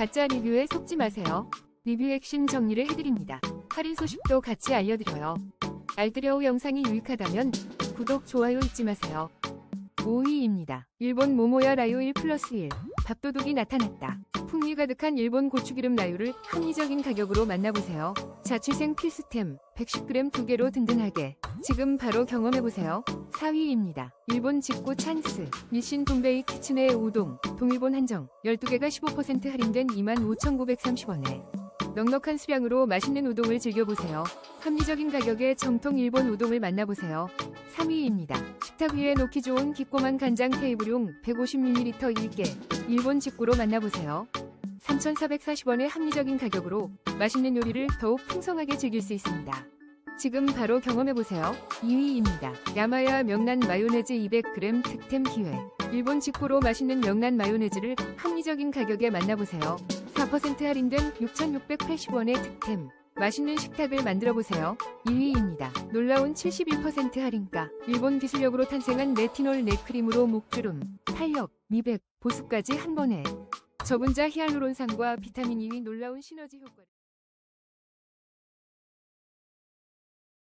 가짜 리뷰에 속지 마세요. 리뷰 핵심 정리를 해드립니다. 할인 소식도 같이 알려드려요. 알뜰여우 영상이 유익하다면 구독, 좋아요 잊지 마세요. 5위입니다. 일본 모모야 라유 1 플러스 1 밥도둑이 나타났다. 풍미 가득한 일본 고추기름 라유를 합리적인 가격으로 만나보세요. 자취생 필수템 110g 두 개로 든든하게 지금 바로 경험해보세요. 4위입니다. 일본 직구 찬스 미신 돈베이 키친의 우동 동일본 한정 12개가 15% 할인된 25,930원에 넉넉한 수량으로 맛있는 우동을 즐겨보세요. 합리적인 가격에 정통 일본 우동을 만나보세요. 3위입니다. 식탁 위에 놓기 좋은 기꼬만 간장 테이블용 150ml 1개 일본 직구로 만나보세요. 3,440원의 합리적인 가격으로 맛있는 요리를 더욱 풍성하게 즐길 수 있습니다. 지금 바로 경험해보세요. 2위입니다. 야마야 명란 마요네즈 200g 득템 기회. 일본 직구로 맛있는 명란 마요네즈를 합리적인 가격에 만나보세요. 4% 할인된 6,680원의 득템. 맛있는 식탁을 만들어보세요. 2위입니다. 놀라운 71% 할인가. 일본 기술력으로 탄생한 레티놀 네크림으로 목주름, 탄력, 미백, 보습까지 한 번에. 저분자 히알루론산과 비타민 E의 놀라운 시너지 효과를